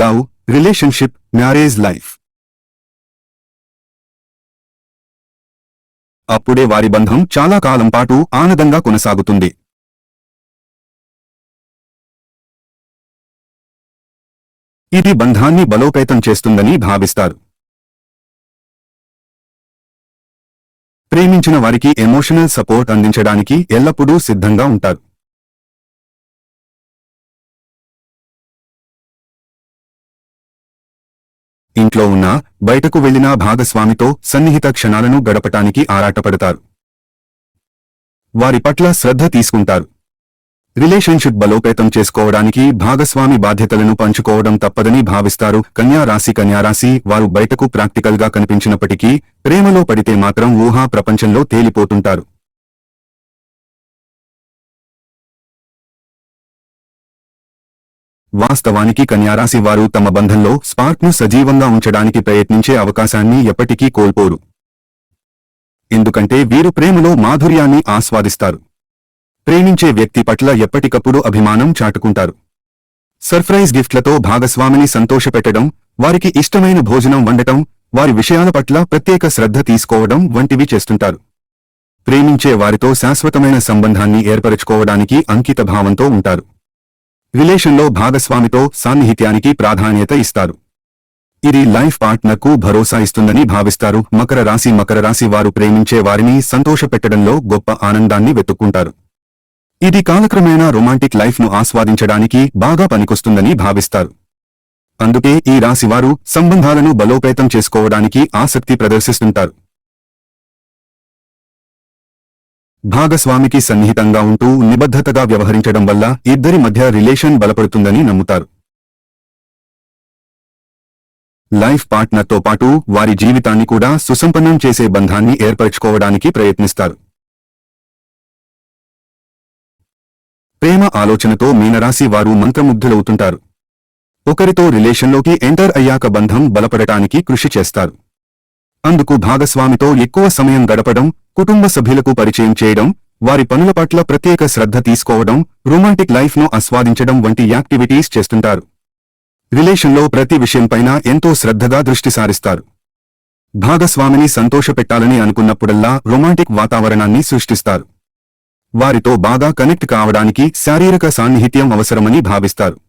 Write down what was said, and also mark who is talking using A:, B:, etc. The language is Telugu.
A: Love relationship marriage life. అప్పుడే వారి బంధం చాలా కాలం పాటు ఆనందంగా కొనసాగుతుంది. ఇది బంధాన్ని బలోపేతం చేస్తుందని భావిస్తారు. ప్రేమించిన వారికి ఎమోషనల్ సపోర్ట్ అందించడానికి ఎల్లప్పుడూ సిద్ధంగా ఉంటారు. ఇంట్లో ఉన్నా బయటకు వెళ్ళినా భాగస్వామితో సన్నిహిత క్షణాలను గడపటానికి ఆరాటపడతారు. వారి పట్ల శ్రద్ధ తీసుకుంటారు. రిలేషన్షిప్ బలోపేతం చేసుకోవడానికి భాగస్వామి బాధ్యతలను పంచుకోవడం తప్పదని భావిస్తారు. కన్యా రాశి కన్యా రాశి వారు బయటకు ప్రాక్టికల్గా కనిపించినప్పటికీ ప్రేమలో పడితే మాత్రం ఊహా ప్రపంచంలో తేలిపోతుంటారు. వాస్తవానికి కన్యారాశి వారు తమ బంధంలో స్పార్క్ను సజీవంగా ఉంచడానికి ప్రయత్నించే అవకాశాన్ని ఎప్పటికీ కోల్పోరు. ఎందుకంటే వీరు ప్రేమలో మాధుర్యాన్ని ఆస్వాదిస్తారు. ప్రేమించే వ్యక్తి పట్ల ఎప్పటికప్పుడు అభిమానం చాటుకుంటారు. సర్ప్రైజ్ గిఫ్ట్లతో భాగస్వామిని సంతోషపెట్టడం వారికి ఇష్టమైన భోజనం వండటం వారి విషయాల పట్ల ప్రత్యేక శ్రద్ధ తీసుకోవడం వంటివి చేస్తుంటారు. ప్రేమించే వారితో శాశ్వతమైన సంబంధాన్ని ఏర్పరచుకోవడానికి అంకిత భావంతో ఉంటారు. రిలేషన్లో భాగస్వామితో సాన్నిహిత్యానికి ప్రాధాన్యత ఇస్తారు. ఇది లైఫ్ పార్ట్నర్కు భరోసా ఇస్తుందని భావిస్తారు. మకర రాశి మకర రాశి వారు ప్రేమించే వారిని సంతోషపెట్టడంలో గొప్ప ఆనందాన్ని వెతుక్కుంటారు. ఇది కాలక్రమేణా రొమాంటిక్ లైఫ్ను ఆస్వాదించడానికి బాగా పనికొస్తుందని భావిస్తారు. అందుకే ఈ రాశివారు సంబంధాలను బలోపేతం చేసుకోవడానికి ఆసక్తి ప్రదర్శిస్తుంటారు. భాగస్వామికి సన్నిహితంగా ఉంటూ నిబద్ధతగా వ్యవహరించడం వల్ల ఇద్దరి మధ్య రిలేషన్ బలపడుతుందని నమ్ముతారు. లైఫ్ పార్ట్నర్తో పాటు వారి జీవితాన్ని కూడా సుసంపన్నం చేసే బంధాన్ని ఏర్పరచుకోవడానికి ప్రయత్నిస్తారు. ప్రేమ ఆలోచనతో మీనరాశి వారు మంత్రముగ్ధులవుతుంటారు. ఒకరితో రిలేషన్లోకి ఎంటర్ అయ్యాక బంధం బలపడటానికి కృషి చేస్తారు. అందుకు భాగస్వామితో ఎక్కువ సమయం గడపడం కుటుంబ సభ్యులకు పరిచయం చేయడం వారి పనుల పట్ల ప్రత్యేక శ్రద్ధ తీసుకోవడం రొమాంటిక్ లైఫ్ను ఆస్వాదించడం వంటి యాక్టివిటీస్ చేస్తుంటారు. రిలేషన్లో ప్రతి విషయంపైన ఎంతో శ్రద్ధగా దృష్టి సారిస్తారు. భాగస్వామిని సంతోషపెట్టాలని అనుకున్నప్పుడల్లా రొమాంటిక్ వాతావరణాన్ని సృష్టిస్తారు. వారితో బాగా కనెక్ట్ కావడానికి శారీరక సాన్నిహిత్యం అవసరమని భావిస్తారు.